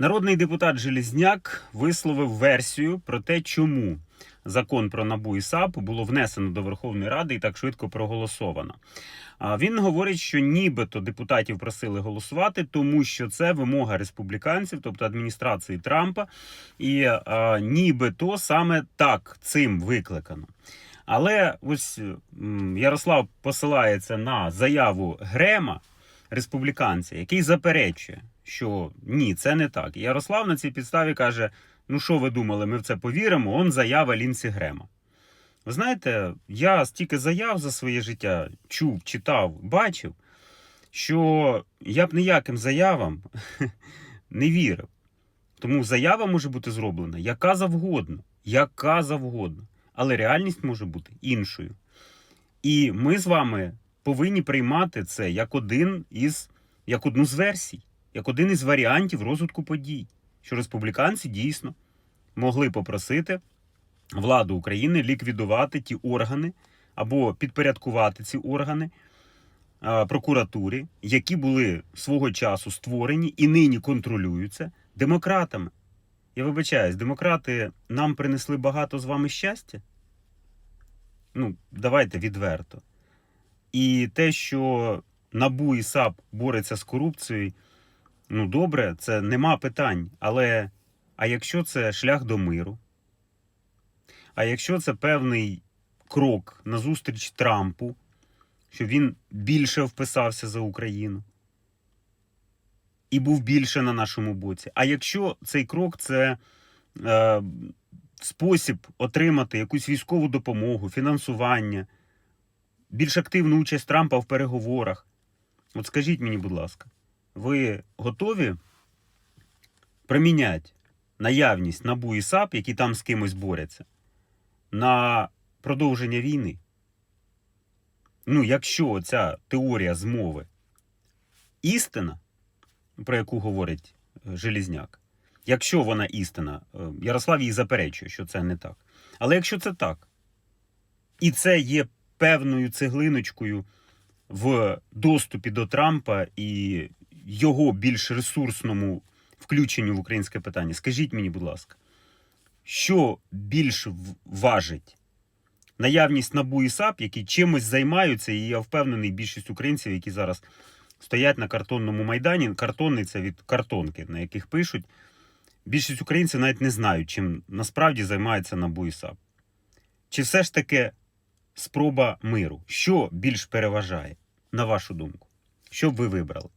Народний депутат Желізняк висловив версію про те, чому закон про НАБУ і САП було внесено до Верховної Ради і так швидко проголосовано. Він говорить, що нібито депутатів просили голосувати, тому що це вимога республіканців, тобто адміністрації Трампа, і а, нібито саме так цим викликано. Але ось Ярослав посилається на заяву Грема, республіканця, який заперечує, що ні, це не так. І Ярослав на цій підставі каже: ну що ви думали, ми в це повіримо? Он заява Лінсі Грема. Ви знаєте, я стільки заяв за своє життя чув, читав, бачив, що я б ніяким заявам не вірив. Тому заява може бути зроблена яка завгодно, яка завгодно. Але реальність може бути іншою. І ми з вами повинні приймати це як один із як одну з версій, як один із варіантів розвитку подій, що республіканці дійсно могли попросити владу України ліквідувати ті органи або підпорядкувати ці органи прокуратурі, які були свого часу створені і нині контролюються демократами. Я вибачаюсь, демократи нам принесли багато з вами щастя. Ну, давайте відверто. І те, що НАБУ і САП бореться з корупцією, ну добре, це нема питань. Але а якщо це шлях до миру? А якщо це певний крок назустріч Трампу, що він більше вписався за Україну і був більше на нашому боці. А якщо цей крок це е, спосіб отримати якусь військову допомогу, фінансування, більш активну участь Трампа в переговорах, от скажіть мені, будь ласка, ви готові приміняти наявність НАБУ і САП, які там з кимось борються, на продовження війни? Ну, якщо ця теорія змови істина, про яку говорить е, Желізняк, якщо вона істина, е, Ярослав їй заперечує, що це не так. Але якщо це так, і це є певною цеглиночкою в доступі до Трампа і його більш ресурсному включенню в українське питання, скажіть мені, будь ласка, що більш важить? Наявність НАБУ і САП, які чимось займаються, і я впевнений, більшість українців, які зараз стоять на картонному майдані, картонний це від картонки, на яких пишуть. Більшість українців навіть не знають, чим насправді займається НАБУ і САП. Чи все ж таки спроба миру? Що більш переважає, на вашу думку? Що б ви вибрали?